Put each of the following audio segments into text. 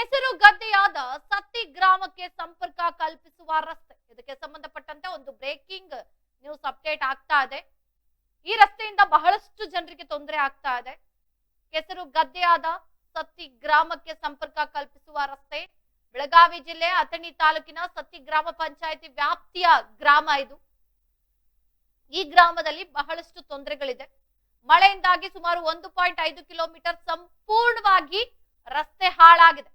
ಕೆಸರು ಗದ್ದೆಯಾದ ಸತ್ತಿ ಗ್ರಾಮಕ್ಕೆ ಸಂಪರ್ಕ ಕಲ್ಪಿಸುವ ರಸ್ತೆ. ಇದಕ್ಕೆ ಸಂಬಂಧಪಟ್ಟಂತೆ ಒಂದು ಬ್ರೇಕಿಂಗ್ ನ್ಯೂಸ್ ಅಪ್ಡೇಟ್ ಆಗ್ತಾ ಇದೆ. ಈ ರಸ್ತೆಯಿಂದ ಬಹಳಷ್ಟು ಜನರಿಗೆ ತೊಂದರೆ ಆಗ್ತಾ ಇದೆ. ಕೆಸರು ಗದ್ದೆಯಾದ ಸತ್ತಿ ಗ್ರಾಮಕ್ಕೆ ಸಂಪರ್ಕ ಕಲ್ಪಿಸುವ ರಸ್ತೆ. ಬೆಳಗಾವಿ ಜಿಲ್ಲೆ ಅಥಣಿ ತಾಲೂಕಿನ ಸತ್ತಿ ಗ್ರಾಮ ಪಂಚಾಯತಿ ವ್ಯಾಪ್ತಿಯ ಗ್ರಾಮ ಇದು. ಈ ಗ್ರಾಮದಲ್ಲಿ ಬಹಳಷ್ಟು ತೊಂದರೆಗಳಿದೆ. ಮಳೆಯಿಂದಾಗಿ ಸುಮಾರು ಒಂದು ಪಾಯಿಂಟ್ ಐದು ಕಿಲೋಮೀಟರ್ ಸಂಪೂರ್ಣವಾಗಿ ರಸ್ತೆ ಹಾಳಾಗಿದೆ.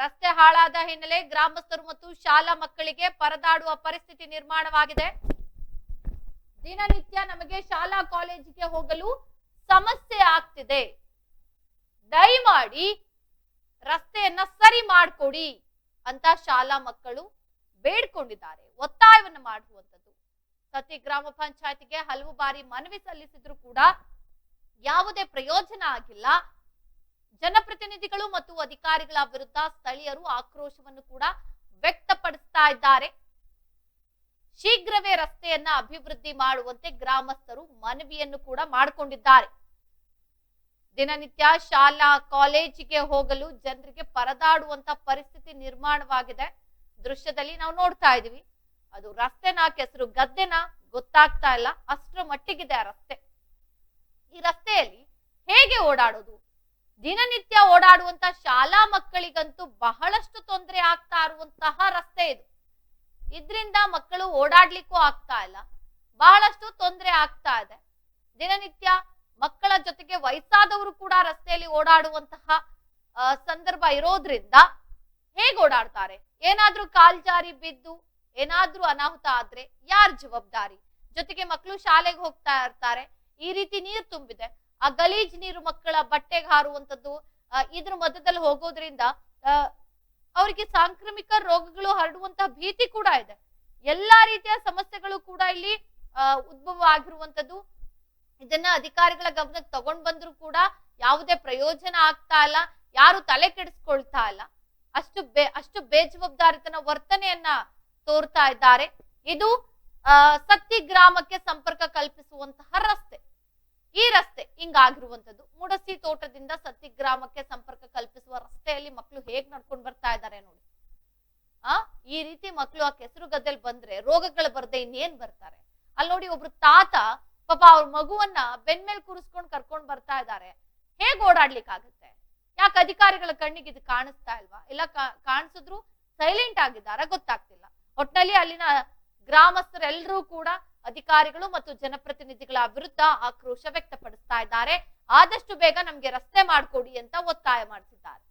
ರಸ್ತೆ ಹಾಳಾದ ಹಿನ್ನೆಲೆ ಗ್ರಾಮಸ್ಥರು ಮತ್ತು ಶಾಲಾ ಮಕ್ಕಳಿಗೆ ಪರದಾಡುವ ಪರಿಸ್ಥಿತಿ ನಿರ್ಮಾಣವಾಗಿದೆ. ದಿನನಿತ್ಯ ನಮಗೆ ಶಾಲಾ ಕಾಲೇಜಿಗೆ ಹೋಗಲು ಸಮಸ್ಯೆ ಆಗ್ತಿದೆ. ದಯಮಾಡಿ ರಸ್ತೆಯನ್ನ ಸರಿ ಮಾಡಿಕೊಡಿ ಅಂತ ಶಾಲಾ ಮಕ್ಕಳು ಬೇಡ್ಕೊಂಡಿದ್ದಾರೆ. ಒತ್ತಾಯವನ್ನು ಮಾಡುವಂಥದ್ದು. ಸತಿ ಗ್ರಾಮ ಪಂಚಾಯತಿಗೆ ಹಲವು ಬಾರಿ ಮನವಿ ಸಲ್ಲಿಸಿದ್ರು ಕೂಡ ಯಾವುದೇ ಪ್ರಯೋಜನ ಆಗಿಲ್ಲ. ಜನಪ್ರತಿನಿಧಿಗಳು ಮತ್ತು ಅಧಿಕಾರಿಗಳ ವಿರುದ್ಧ ಸ್ಥಳೀಯರು ಆಕ್ರೋಶವನ್ನು ಕೂಡ ವ್ಯಕ್ತಪಡಿಸ್ತಾ ಇದ್ದಾರೆ. ಶೀಘ್ರವೇ ರಸ್ತೆಯನ್ನ ಅಭಿವೃದ್ಧಿ ಮಾಡುವಂತೆ ಗ್ರಾಮಸ್ಥರು ಮನವಿಯನ್ನು ಕೂಡ ಮಾಡಿಕೊಂಡಿದ್ದಾರೆ. ದಿನನಿತ್ಯ ಶಾಲಾ, ಕಾಲೇಜಿಗೆ ಹೋಗಲು ಜನರಿಗೆ ಪರದಾಡುವಂತ ಪರಿಸ್ಥಿತಿ ನಿರ್ಮಾಣವಾಗಿದೆ. ದೃಶ್ಯದಲ್ಲಿ ನಾವು ನೋಡ್ತಾ ಇದೀವಿ ಅದು ರಸ್ತೆನ, ಕೆಸರು, ಗದ್ದೆನ ಗೊತ್ತಾಗ್ತಾ ಇಲ್ಲ. ಅಷ್ಟರ ಮಟ್ಟಿಗಿದೆ ಆ ರಸ್ತೆ. ಈ ರಸ್ತೆಯಲ್ಲಿ ಹೇಗೆ ಓಡಾಡೋದು? ದಿನನಿತ್ಯ ಓಡಾಡುವಂತ ಶಾಲಾ ಮಕ್ಕಳಿಗಂತೂ ಬಹಳಷ್ಟು ತೊಂದರೆ ಆಗ್ತಾ ಇರುವಂತಹ ರಸ್ತೆ ಇದು. ಇದ್ರಿಂದ ಮಕ್ಕಳು ಓಡಾಡ್ಲಿಕ್ಕೂ ಆಗ್ತಾ ಇಲ್ಲ. ಬಹಳಷ್ಟು ತೊಂದರೆ ಆಗ್ತಾ ಇದೆ. ದಿನನಿತ್ಯ ಮಕ್ಕಳ ಜೊತೆಗೆ ವಯಸ್ಸಾದವರು ಕೂಡ ರಸ್ತೆಯಲ್ಲಿ ಓಡಾಡುವಂತಹ ಸಂದರ್ಭ ಇರೋದ್ರಿಂದ ಹೇಗೆ ಓಡಾಡ್ತಾರೆ? ಏನಾದ್ರೂ ಕಾಲ್ಜಾರಿ ಬಿದ್ದು, ಏನಾದ್ರೂ ಅನಾಹುತ ಆದ್ರೆ ಯಾರ್ ಜವಾಬ್ದಾರಿ? ಜೊತೆಗೆ ಮಕ್ಕಳು ಶಾಲೆಗೆ ಹೋಗ್ತಾ ಇರ್ತಾರೆ. ಈ ರೀತಿ ನೀರು ತುಂಬಿದೆ. ಆ ಗಲೀಜ್ ನೀರು ಮಕ್ಕಳ ಬಟ್ಟೆಗೆ ಹಾರುವಂತದ್ದು ಇದ್ರ ಮಧ್ಯದಲ್ಲಿ ಹೋಗೋದ್ರಿಂದ ಅವರಿಗೆ ಸಾಂಕ್ರಾಮಿಕ ರೋಗಗಳು ಹರಡುವಂತಹ ಭೀತಿ ಕೂಡ ಇದೆ. ಎಲ್ಲಾ ರೀತಿಯ ಸಮಸ್ಯೆಗಳು ಕೂಡ ಇಲ್ಲಿ ಉದ್ಭವ ಆಗಿರುವಂತದ್ದು ಇದನ್ನ ಅಧಿಕಾರಿಗಳ ಗಮನಕ್ಕೆ ತಗೊಂಡ್ ಬಂದ್ರು ಕೂಡ ಯಾವುದೇ ಪ್ರಯೋಜನ ಆಗ್ತಾ ಇಲ್ಲ, ಯಾರು ತಲೆ ಕೆಡಿಸ್ಕೊಳ್ತಾ ಇಲ್ಲ. ಅಷ್ಟು ಬೇ, ಅಷ್ಟು ಬೇಜವಾಬ್ದಾರಿತನ ವರ್ತನೆಯನ್ನ ತೋರ್ತಾ ಇದ್ದಾರೆ. ಇದು ಸತ್ತಿ ಗ್ರಾಮಕ್ಕೆ ಸಂಪರ್ಕ ಕಲ್ಪಿಸುವಂತಹ ರಸ್ತೆ. ಈ ರಸ್ತೆ ಹಿಂಗಾಗಿರುವಂತದ್ದು ಮುಡಸಿ ತೋಟದಿಂದ ಸತ್ತಿ ಗ್ರಾಮಕ್ಕೆ ಸಂಪರ್ಕ ಕಲ್ಪಿಸುವ ರಸ್ತೆಯಲ್ಲಿ ಮಕ್ಕಳು ಹೇಗ್ ನಡ್ಕೊಂಡ್ ಬರ್ತಾ ಇದ್ದಾರೆ ನೋಡಿ. ಆ? ಈ ರೀತಿ ಮಕ್ಕಳು ಆ ಕೆಸರು ಗದ್ದೆಲ್ ಬಂದ್ರೆ ರೋಗಗಳು ಬರದೆ ಇನ್ನೇನ್ ಬರ್ತಾರೆ? ಅಲ್ಲಿ ನೋಡಿ ಒಬ್ರು ತಾತ ಪಾಪ ಅವ್ರ ಮಗುವನ್ನ ಬೆನ್ಮೇಲ್ ಕೂರಿಸ್ಕೊಂಡ್ ಕರ್ಕೊಂಡ್ ಬರ್ತಾ ಇದ್ದಾರೆ ಹೇಗ್ ಓಡಾಡ್ಲಿಕ್ಕಾಗತ್ತೆ? ಯಾಕೆ ಅಧಿಕಾರಿಗಳ ಕಣ್ಣಿಗೆ ಇದು ಕಾಣಿಸ್ತಾ ಇಲ್ವಾ? ಇಲ್ಲ ಕಾಣಿಸಿದ್ರು ಸೈಲೆಂಟ್ ಆಗಿದ್ದಾರ ಗೊತ್ತಾಗ್ತಿಲ್ಲ. ಒಟ್ನಲ್ಲಿ ಅಲ್ಲಿನ ಗ್ರಾಮಸ್ಥರೆಲ್ಲರೂ ಕೂಡ ಅಧಿಕಾರಿಗಳು ಮತ್ತು ಜನಪ್ರತಿನಿಧಿಗಳ ವಿರುದ್ಧ ಆಕ್ರೋಶ ವ್ಯಕ್ತಪಡಿಸ್ತಾ ಇದ್ದಾರೆ. ಆದಷ್ಟು ಬೇಗ ನಮ್ಗೆ ರಸ್ತೆ ಮಾಡಿಕೊಡಿ ಅಂತ ಒತ್ತಾಯ ಮಾಡ್ತಿದ್ದಾರೆ.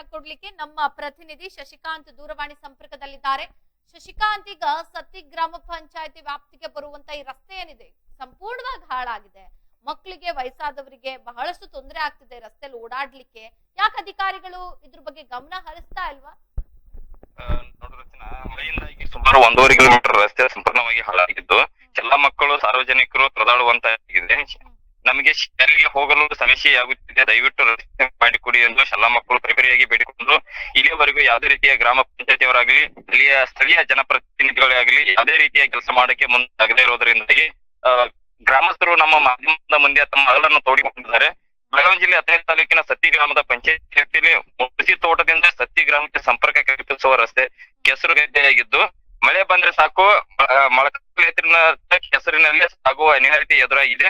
ಮಾಹಿತಿಯನ್ನ ಕೊಡ್ಲಿಕ್ಕೆ ನಮ್ಮ ಪ್ರತಿನಿಧಿ ಶಶಿಕಾಂತ್ ದೂರವಾಣಿ ಸಂಪರ್ಕದಲ್ಲಿದ್ದಾರೆ. ಶಶಿಕಾಂತ್ ಈಗ ಸತಿ ಗ್ರಾಮ ಪಂಚಾಯತಿ ವ್ಯಾಪ್ತಿಗೆ ಬರುವಂತ ಈ ರಸ್ತೆ ಏನಿದೆ? ಸಂಪೂರ್ಣವಾಗಿ ಹಾಳಾಗಿದೆ. ಮಕ್ಕಳಿಗೆ ವಯಸ್ಸಾದವರಿಗೆ ಬಹಳಷ್ಟು ತೊಂದರೆ ಆಗ್ತಿದೆ ರಸ್ತೆಯಲ್ಲಿ ಓಡಾಡ್ಲಿಕ್ಕೆ. ಯಾಕೆ ಅಧಿಕಾರಿಗಳು ಇದ್ರ ಬಗ್ಗೆ ಗಮನ ಹರಿಸ್ತಾ ಇಲ್ವಾ? ಸುಮಾರು ಒಂದೂವರೆ ಕಿಲೋಮೀಟರ್ ರಸ್ತೆ ಸಂಪೂರ್ಣವಾಗಿ ಹಾಳಾಗಿದ್ದು ಎಲ್ಲಾ ಮಕ್ಕಳು ಸಾರ್ವಜನಿಕರು ತೊಡಾಡುವಂತಾಗಿದೆ ನಮಗೆ ಶಾಲೆಗೆ ಹೋಗಲು ಸಮಸ್ಯೆ ಆಗುತ್ತಿದೆ. ದಯವಿಟ್ಟು ರಸ್ತೆ ಮಾಡಿಕೊಡಿ ಎಂದು ಶಾಲಾ ಮಕ್ಕಳು ಪರಿಪರಿಯಾಗಿ ಬೇಡಿಕೊಂಡು ಇಲ್ಲಿಯವರೆಗೂ ಯಾವುದೇ ರೀತಿಯ ಗ್ರಾಮ ಪಂಚಾಯತಿಯವರಾಗಲಿ, ಅಲ್ಲಿಯ ಸ್ಥಳೀಯ ಜನಪ್ರತಿನಿಧಿಗಳಾಗಲಿ ಯಾವುದೇ ರೀತಿಯ ಕೆಲಸ ಮಾಡಕ್ಕೆ ಮುಂದಾಗದೇ ಇರೋದ್ರಿಂದಾಗಿ ಗ್ರಾಮಸ್ಥರು ನಮ್ಮ ಮಾಧ್ಯಮದ ಮುಂದೆ ತಮ್ಮ ಅಗಲನ್ನು ತೋಡಿಕೊಂಡಿದ್ದಾರೆ. ಬೆಳಗಾವಿ ಜಿಲ್ಲೆ ಹತ್ತನೇ ತಾಲೂಕಿನ ಸತ್ತಿ ಗ್ರಾಮದ ಪಂಚಾಯತ್ ಮುಳಸಿ ತೋಟದಿಂದ ಸತ್ತಿ ಗ್ರಾಮಕ್ಕೆ ಸಂಪರ್ಕ ಕಲ್ಪಿಸುವ ರಸ್ತೆ ಕೆಸರು ಗದ್ದೆಯಾಗಿದ್ದು ಮಳೆ ಬಂದ್ರೆ ಸಾಕು ಮೊಳಕಾಲಿನ ಕೆಸರಿನಲ್ಲಿ ಸಾಗುವ ಅನಿವಾರ್ಯತೆ ಎದುರಾಗಿದೆ.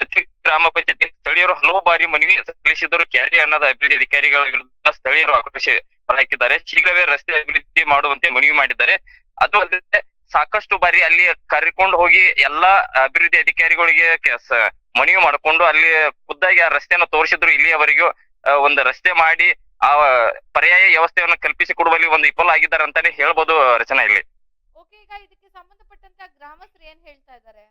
ಸತ್ತಿ ಗ್ರಾಮ ಪಂಚಾಯತಿ ಸ್ಥಳೀಯರು ಹಲವು ಬಾರಿ ಮನವಿ ಸಲ್ಲಿಸಿದರು ಕ್ಯಾರಿ ಅನ್ನದ ಅಭಿವೃದ್ಧಿ ಅಧಿಕಾರಿಗಳ ವಿರುದ್ಧ ಸ್ಥಳೀಯರು ಆಕ್ರೋಶ ಹೊರಹಾಕಿದ್ದಾರೆ ಶೀಘ್ರವೇ ರಸ್ತೆ ಅಭಿವೃದ್ಧಿ ಮಾಡುವಂತೆ ಮನವಿ ಮಾಡಿದ್ದಾರೆ. ಅದು ಅಲ್ಲದೆ ಸಾಕಷ್ಟು ಬಾರಿ ಅಲ್ಲಿ ಕರೆಕೊಂಡು ಹೋಗಿ ಎಲ್ಲಾ ಅಭಿವೃದ್ಧಿ ಅಧಿಕಾರಿಗಳಿಗೆ ಮನವಿ ಮಾಡಿಕೊಂಡು ಅಲ್ಲಿ ಖುದ್ದಾಗಿ ಆ ರಸ್ತೆಯನ್ನು ತೋರಿಸಿದ್ರು. ಇಲ್ಲಿಯವರೆಗೂ ಒಂದು ರಸ್ತೆ ಮಾಡಿ ಆ, ಪರ್ಯಾಯ ವ್ಯವಸ್ಥೆಯನ್ನು ಕಲ್ಪಿಸಿ ಕೊಡುವಲ್ಲಿ ಒಂದು ವಿಫಲ ಆಗಿದ್ದಾರೆ ಅಂತಾನೆ ಹೇಳ್ಬೋದು ರಚನಾ ಇಲ್ಲಿ. ಸಂಬಂಧಪಟ್ಟಂತೆ ಗ್ರಾಮಸ್ಥರು ಏನ್ ಹೇಳ್ತಾ ಇದ್ದಾರೆ?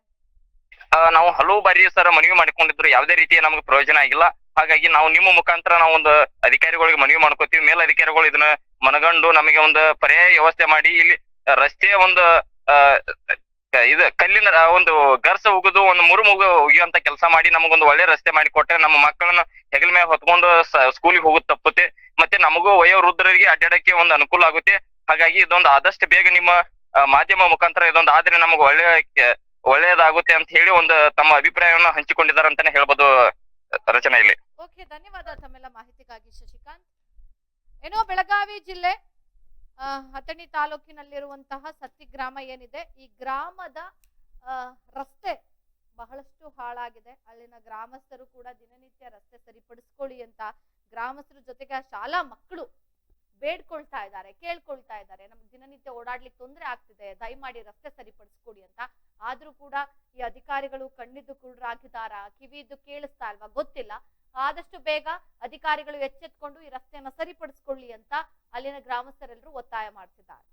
ನಾವು ಹಲವು ಬಾರಿ ಸರ್ ಮನವಿ ಮಾಡಿಕೊಂಡಿದ್ರು. ಯಾವುದೇ ರೀತಿಯ ನಮಗೆ ಪ್ರಯೋಜನ ಆಗಿಲ್ಲ. ಹಾಗಾಗಿ ನಾವು ನಿಮ್ಮ ಮುಖಾಂತರ ನಾವು ಒಂದು ಅಧಿಕಾರಿಗಳಿಗೆ ಮನವಿ ಮಾಡ್ಕೋತೀವಿ. ಮೇಲ್ ಅಧಿಕಾರಿಗಳು ಇದನ್ನ ಮನಗಂಡು ನಮಗೆ ಒಂದು ಪರ್ಯಾಯ ವ್ಯವಸ್ಥೆ ಮಾಡಿ ಇಲ್ಲಿ ರಸ್ತೆಯ ಒಂದು ಇದು ಕಲ್ಲಿನ ಒಂದು ಗರ್ಸ ಉಗಿದು ಒಂದು ಮುರು ಮುಗು ಉಗಿಯುವಂತ ಕೆಲಸ ಮಾಡಿ ನಮಗೊಂದು ಒಳ್ಳೆ ರಸ್ತೆ ಮಾಡಿ ಕೊಟ್ಟರೆ ನಮ್ಮ ಮಕ್ಕಳನ್ನ ಹೆಗಲ ಮೇಲೆ ಹೊತ್ಕೊಂಡು ಸ್ಕೂಲಿಗೆ ಹೋಗೋದು ತಪ್ಪುತ್ತೆ. ಮತ್ತೆ ನಮಗೂ ವಯೋವೃದ್ಧರಿಗೆ ಅಡ್ಡಾಡಕ್ಕೆ ಒಂದು ಅನುಕೂಲ ಆಗುತ್ತೆ. ಹಾಗಾಗಿ ಇದೊಂದು ಆದಷ್ಟು ಬೇಗ ನಿಮ್ಮ ಮಾಧ್ಯಮ ಮುಖಾಂತರ ಇದೊಂದು ಆದ್ರೆ ನಮಗೆ ಒಳ್ಳೆ ಒಳ್ಳೆಯದಾಗುತ್ತೆ ಅಂತ ಹೇಳಿ ಒಂದು ತಮ್ಮ ಅಭಿಪ್ರಾಯವನ್ನು ಹಂಚಿಕೊಂಡಿದ್ದಾರೆ ಅಂತಾನೆ ಹೇಳ್ಬೋದು ರಚನಾ ಇಲ್ಲಿ ಓಕೆ ಧನ್ಯವಾದ ತಮ್ಮೆಲ್ಲ ಮಾಹಿತಿಗಾಗಿ ಶಶಿಕಾಂತ್. ಏನೋ ಬೆಳಗಾವಿ ಜಿಲ್ಲೆ ಆ, ಹತ್ತಣಿ ತಾಲೂಕಿನಲ್ಲಿರುವಂತಹ ಸತ್ತಿ ಗ್ರಾಮ ಏನಿದೆ ಈ ಗ್ರಾಮದ ರಸ್ತೆ ಬಹಳಷ್ಟು ಹಾಳಾಗಿದೆ. ಅಲ್ಲಿನ ಗ್ರಾಮಸ್ಥರು ಕೂಡ ದಿನನಿತ್ಯ ರಸ್ತೆ ಸರಿಪಡಿಸ್ಕೊಳ್ಳಿ ಅಂತ ಗ್ರಾಮಸ್ಥರ ಜೊತೆಗೆ ಆ ಶಾಲಾ ಮಕ್ಕಳು ಬೇಡ್ಕೊಳ್ತಾ ಇದ್ದಾರೆ, ಕೇಳ್ಕೊಳ್ತಾ ಇದ್ದಾರೆ. ನಮ್ಗೆ ದಿನನಿತ್ಯ ಓಡಾಡ್ಲಿಕ್ಕೆ ತೊಂದರೆ ಆಗ್ತಿದೆ, ದಯಮಾಡಿ ರಸ್ತೆ ಸರಿಪಡಿಸ್ಕೊಡಿ ಅಂತ. ಆದ್ರೂ ಕೂಡ ಈ ಅಧಿಕಾರಿಗಳು ಕಣ್ಣಿದ್ದು ಕುರುಡರಾಗಿದ್ದಾರ ಕಿವಿದ್ದು ಕೇಳಿಸ್ತಾ ಇಲ್ವಾ ಗೊತ್ತಿಲ್ಲ. ಆದಷ್ಟು ಬೇಗ ಅಧಿಕಾರಿಗಳು ಎಚ್ಚೆತ್ಕೊಂಡು ಈ ರಸ್ತೆಯನ್ನ ಸರಿಪಡಿಸ್ಕೊಳ್ಳಿ ಅಂತ ಅಲ್ಲಿನ ಗ್ರಾಮಸ್ಥರೆಲ್ಲರೂ ಒತ್ತಾಯ ಮಾಡ್ತಿದ್ದಾರೆ.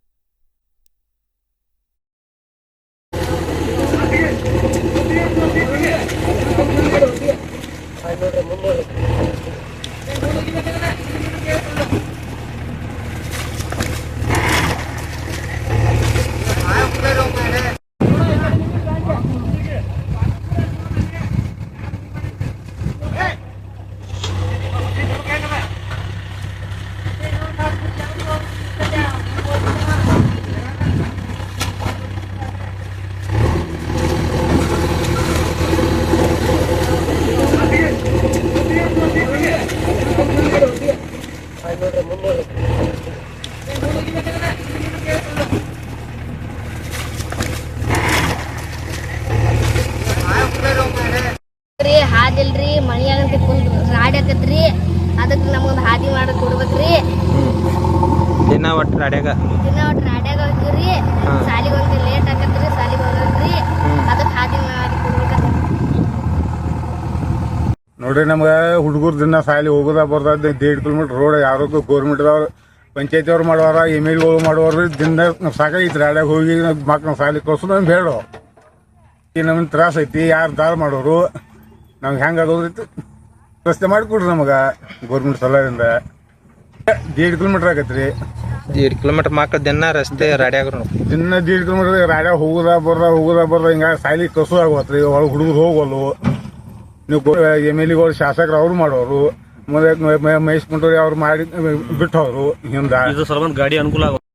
ಹಾದಿಲ್ರಿ ಮಳಿ ಆಗಂತ ಫುಲ್ ರಾಡಿ ಆಕತ್ರಿ. ಅದಕ್ಕೆ ನಮಗೊಂದು ಹಾದಿ ಮಾಡಿ ಕೊಡ್ಬೇಕ್ರಿ. ದಿನ ಒಟ್ಟು ರಾಡ್ಯಾಗ? ದಿನ ಒಟ್ಟು ರಾಡ್ಯಾಗ ಹೋಗ್ತೀವ್ರಿ. ಸಾಲಿಗೆ ಹೋಗಿ ಲೇಟ್ ಆಕತ್ರಿ ಸಾಲಿಗೆ ಹೋಗಲ್ರಿ ಅದಕ್ಕೆ ಹಾದಿ ಮಾಡಿ ಕೊಡ್ಬೇಕಂತ ನೋಡ್ರಿ ನಮ್ಗೆ ಹುಡುಗರು ದಿನ ಸಾಲಿ ಹೋಗೋದ ಬರ್ದ ದೇಡ್ ಕಿಲೋಮೀಟರ್ ರೋಡ್ ಯಾರು ಗೌರ್ಮೆಂಟ್ದವ್ರು ಪಂಚಾಯತಿ ಅವ್ರು ಮಾಡೋರ ಎಂ ಎಲ್ ಎಗಳು ಮಾಡೋರು ದಿನ ಸಾಕಾಗೈತಿ ರಾಡ್ಯಾಗ ಹೋಗಿ ಮಕ್ಕಳ ಸಾಲಿ ಕಳ್ಸೋದು ನಮ್ಗೆ ಹೇಳೋ ಈ ನಮ್ಗೆ ತ್ರಾಸ ಐತಿ ಯಾರು ದಾರ ಮಾಡೋರು. ನಮ್ಗೆ ಹೆಂಗೆ ಆಗೋದ್ರಿತ್ತು? ರಸ್ತೆ ಮಾಡಿಕೊಡ್ರಿ ನಮಗೆ ಗೌರ್ಮೆಂಟ್ ಸಲಹೆಯಿಂದ ದೇಡ್ ಕಿಲೋಮೀಟರ್ ರೀ ಎರಡು ಕಿಲೋಮೀಟರ್ ಮಾಕ ದಿನ ರಸ್ತೆ ರಾಡ್ಯಾಗ ದಿನ ದೇಡ್ ಕಿಲೋಮೀಟರ್ ರಾಡ್ಯಾಗ ಹೋಗುದ ಬರ್ದ ಹೋಗುದ ಬರ್ದ ಹಿಂಗ ಸಾಲಿ ಕಸು ಆಗೋತ್ರಿ ಒಳಗೆ ಹುಡುಗರು ಹೋಗೋಲ್ಲ. ನೀವು ಎಂ ಎಲ್ ಎಗಳು ಶಾಸಕರು ಅವ್ರು ಮಾಡೋರು. ಮತ್ತೆ ಮಹೇಶ್ ಕುಂಟೂರಿ ಅವ್ರು ಮಾಡಿ ಬಿಟ್ಟವ್ರು ಹಿಂದ. ಇದು ಗಾಡಿ ಅನುಕೂಲ ಆಗುತ್ತೆ